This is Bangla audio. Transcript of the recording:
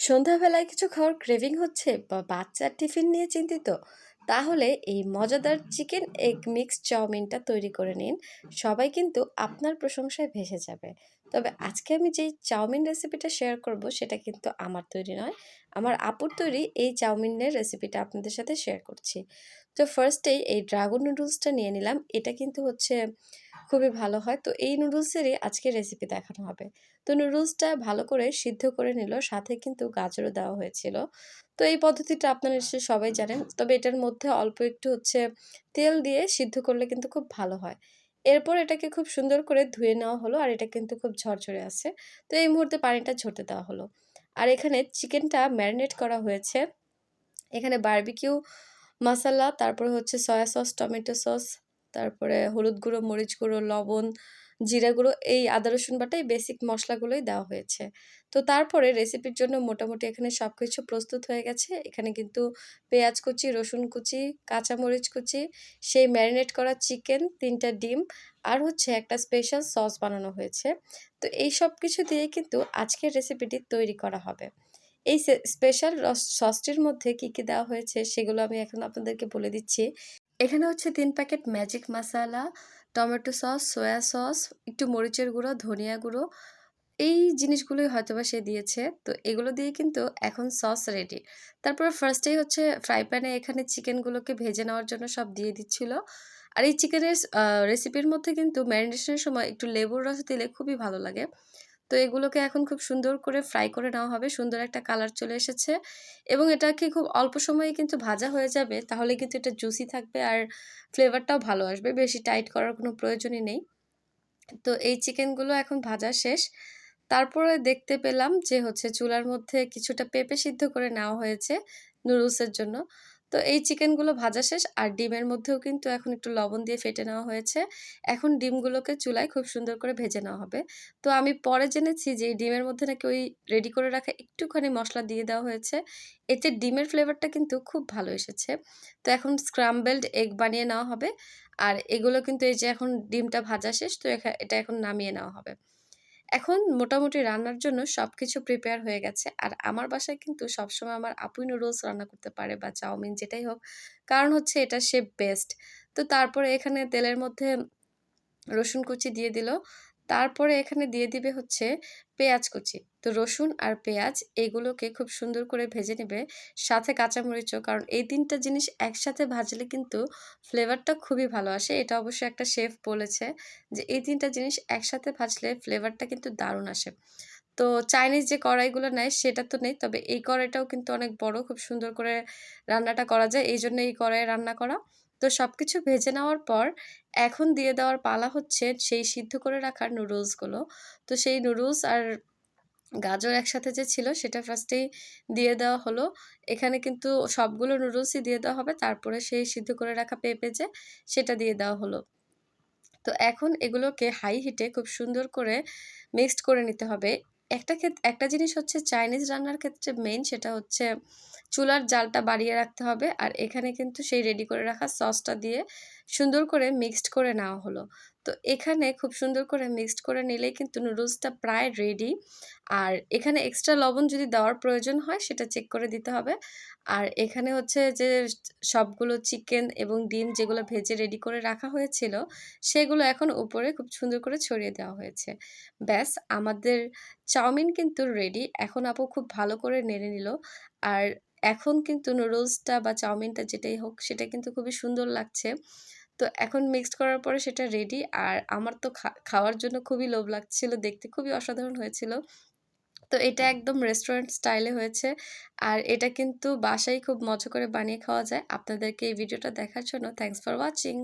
সন্ধ্যাবেলায় কিছু খাওয়ার ক্রেভিং হচ্ছে, বা বাচ্চার টিফিন নিয়ে চিন্তিত, তাহলে এই মজাদার চিকেন এগ মিক্স চাউমিনটা তৈরি করে নিন। সবাই কিন্তু আপনার প্রশংসায় ভেসে যাবে। তবে আজকে আমি যেই চাউমিন রেসিপিটা শেয়ার করব, সেটা কিন্তু আমার তৈরি নয়, আমার আপুর তৈরি এই চাউমিনের রেসিপিটা আপনাদের সাথে শেয়ার করছি। তো ফার্স্টেই এই ড্রাগন নুডলসটা নিয়ে নিলাম, এটা কিন্তু হচ্ছে খুবই ভালো হয়। তো এই নুডলসেরই আজকে রেসিপি দেখানো হবে। তো নুডলসটা ভালো করে সিদ্ধ করে নিল, সাথে কিন্তু গাজরও দেওয়া হয়েছিল। তো এই পদ্ধতিটা আপনারা নিশ্চয়ই সবাই জানেন। তবে এটার মধ্যে অল্প একটু হচ্ছে তেল দিয়ে সিদ্ধ করলে কিন্তু খুব ভালো হয়। এরপর এটাকে খুব সুন্দর করে ধুয়ে নেওয়া হলো আর এটা কিন্তু খুব ঝরঝরে আছে। তো এই মুহূর্তে পানিটা ঝরতে দেওয়া হলো। আর এখানে চিকেনটা ম্যারিনেট করা হয়েছে। এখানে বারবিকিউ মশলা তারপরে হচ্ছে সয়া সস টমেটো সস তারপরে হলুদ গুঁড়ো, মরিচ গুঁড়ো, লবণ, জিরা গুঁড়ো, এই আদা, রসুন বাটা এই বেসিক মশলাগুলোই দেওয়া হয়েছে। তো তারপরে রেসিপির জন্য মোটামুটি এখানে সব কিছু প্রস্তুত হয়ে গেছে। এখানে কিন্তু পেঁয়াজ কুচি, রসুন কুচি, কাঁচামরিচ কুচি, সেই ম্যারিনেট করা চিকেন তিনটা ডিম, আর হচ্ছে একটা স্পেশাল সস বানানো হয়েছে। তো এই সব কিছু দিয়ে কিন্তু আজকের রেসিপিটি তৈরি করা হবে। এই স্পেশাল সসটির মধ্যে কি কি দেওয়া হয়েছে সেগুলো আমি এখন আপনাদেরকে বলে দিচ্ছি। এখানে হচ্ছে তিন packet magic masala, tomato sauce, soya sauce, একটু মরিচের গুঁড়ো, ধনিয়া গুঁড়ো, এই জিনিসগুলোই হয়তোবা সে দিয়েছে। তো এগুলো দিয়ে কিন্তু এখন সস রেডি তারপরে ফার্স্টেই হচ্ছে ফ্রাই প্যানে এখানে চিকেনগুলোকে ভেজে নেওয়ার জন্য সব দিয়ে দিচ্ছিল। আর এই চিকেনের রেসিপির মধ্যে কিন্তু ম্যারিনেশনের সময় একটু লেবুর রস দিলে খুবই ভালো লাগে। তো এগুলোকে এখন খুব সুন্দর করে ফ্রাই করে নেওয়া হবে, সুন্দর একটা কালার চলে এসেছে। এবং এটাকে খুব অল্প সময়ে কিন্তু ভাজা হয়ে যাবে, তাহলে কিন্তু এটা জুসি থাকবে আর ফ্লেভারটাও ভালো আসবে, বেশি টাইট করার কোনো প্রয়োজনই নেই। তো এই চিকেনগুলো এখন ভাজা শেষ। তারপরে দেখতে পেলাম যে হচ্ছে চুলার মধ্যে কিছুটা পেঁপে সিদ্ধ করে নেওয়া হয়েছে নুডলসের জন্য। তো এই চিকেনগুলো ভাজা শেষ আর ডিমের মধ্যেও কিন্তু এখন একটু লবণ দিয়ে ফেটে নেওয়া হয়েছে। এখন ডিমগুলোকে চুলায় খুব সুন্দর করে ভেজে নেওয়া হবে। তো আমি পরে জেনেছি যে ডিমের মধ্যে নাকি ওই রেডি করে রাখা একটুখানি মশলা দিয়ে দেওয়া হয়েছে। এতে ডিমের ফ্লেভারটা কিন্তু খুব ভালো এসেছে। তো এখন স্ক্রাম্বেলড এগ বানিয়ে নেওয়া হবে। আর এগুলো কিন্তু এই যে এখন ডিমটা ভাজা শেষ, তো এটা এখন নামিয়ে নেওয়া হবে। এখন মোটামুটি রান্নার জন্য সব কিছু প্রিপেয়ার হয়ে গেছে। আর আমার বাসায় কিন্তু সবসময় আমার আপুই নুডলস রান্না করতে পারে বা চাউমিন যেটাই হোক। কারণ হচ্ছে এটা সে বেস্ট তো তারপরে এখানে তেলের মধ্যে রসুন কুচি দিয়ে দিল। তারপরে এখানে দিয়ে দিবে হচ্ছে পেঁয়াজ কুচি। তো রসুন আর পেঁয়াজ এগুলোকে খুব সুন্দর করে ভেজে নেবে, সাথে কাঁচামরিচও, কারণ এই তিনটা জিনিস একসাথে ভাজলে কিন্তু ফ্লেভারটা খুবই ভালো আসে। এটা অবশ্যই একটা শেফ বলেছে যে এই তিনটা জিনিস একসাথে ভাজলে ফ্লেভারটা কিন্তু দারুণ আসে। তো চাইনিজ যে কড়াইগুলো নেয় সেটা তো নেই, তবে এই কড়াইটাও কিন্তু অনেক বড়, খুব সুন্দর করে রান্নাটা করা যায়। এই জন্য এই কড়াইয়ে রান্না করা। তো সব কিছু ভেজে নেওয়ার পর এখন দিয়ে দেওয়ার পালা হচ্ছে সেই সিদ্ধ করে রাখার নুডলসগুলো তো সেই নুডলস আর গাজর একসাথে যে ছিল সেটা ফার্স্টেই দিয়ে দেওয়া হলো। এখানে কিন্তু সবগুলো নুডলসই দিয়ে দেওয়া হবে। তারপরে সেই সিদ্ধ করে রাখা পেঁপে যে, সেটা দিয়ে দেওয়া হলো। তো এখন এগুলোকে হাই হিটে খুব সুন্দর করে মিক্সড করে নিতে হবে। একটা ক্ষেত্রে একটা জিনিস হচ্ছে চাইনিজ রান্নার ক্ষেত্রে মেন সেটা হচ্ছে চুলার জালটা বাড়িয়ে রাখতে হবে। আর এখানে কিন্তু সেই রেডি করে রাখা সসটা দিয়ে সুন্দর করে মিক্সড করে নেওয়া হলো। তো এখানে খুব সুন্দর করে মিক্সড করে নিলেই কিন্তু নুডলসটা প্রায় রেডি আর এখানে এক্সট্রা লবণ যদি দেওয়ার প্রয়োজন হয়, সেটা চেক করে দিতে হবে। আর এখানে হচ্ছে যে সবগুলো চিকেন এবং ডিম যেগুলো ভেজে রেডি করে রাখা হয়েছিল, সেগুলো এখন উপরে খুব সুন্দর করে ছড়িয়ে দেওয়া হয়েছে। ব্যাস, আমাদের চাউমিন কিন্তু রেডি এখন আপু খুব ভালো করে নেড়ে নিল। আর এখন কিন্তু নুডলসটা বা চাউমিনটা যেটাই হোক, সেটা কিন্তু খুবই সুন্দর লাগছে। তো এখন মিক্সড করার পরে সেটা রেডি আর আমার তো খাওয়ার জন্য খুবই লোভ লাগছিল দেখতে, খুবই অসাধারণ হয়েছিল। তো এটা একদম রেস্টুরেন্ট স্টাইলে হয়েছে আর এটা কিন্তু বাসায় খুব মজা করে বানিয়ে খাওয়া যায়। আপনাদেরকে এই ভিডিওটা দেখার জন্য থ্যাংকস ফর ওয়াচিং